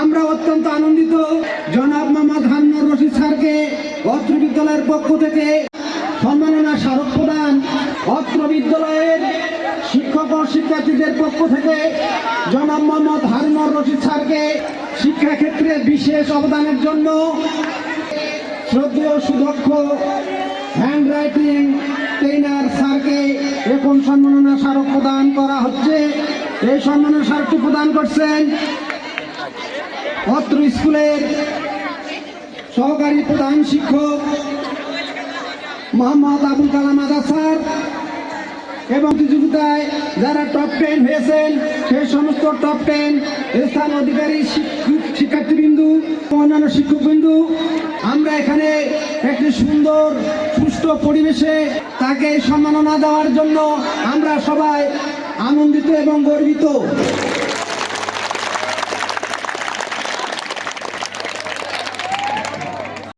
আমরা অত্যন্ত আনন্দিত। জনাব মোহাম্মদ হান্নার রশিদ স্যারকে অত্র বিদ্যালয়ের পক্ষ থেকে সম্মাননা স্মারক প্রদান। অত্র বিদ্যালয়ের শিক্ষক ও শিক্ষার্থীদের পক্ষ থেকে জনাব মোহাম্মদ হারুনর রশিদ স্যারকে শিক্ষাক্ষেত্রে বিশেষ অবদানের জন্য শ্রদ্ধেয় সুদক্ষ হ্যান্ড রাইটিং ট্রেনার স্যারকে এখন সম্মাননা স্মারক প্রদান করা হচ্ছে। এই সম্মাননা স্মারকটি প্রদান করছেন অত্র স্কুলের সহকারী প্রধান শিক্ষক মোহাম্মদ আবুল কালাম আজাদ স্যার এবং প্রতিযোগিতায় যারা টপ টেন হয়েছেন সেই সমস্ত টপ টেন স্থান অধিকারী শিক্ষার্থীবৃন্দু অন্যান্য শিক্ষকবৃন্দু, আমরা এখানে একটি সুন্দর, সুষ্ঠু পরিবেশে তাকে সম্মাননা দেওয়ার জন্য আমরা সবাই আনন্দিত এবং গর্বিত।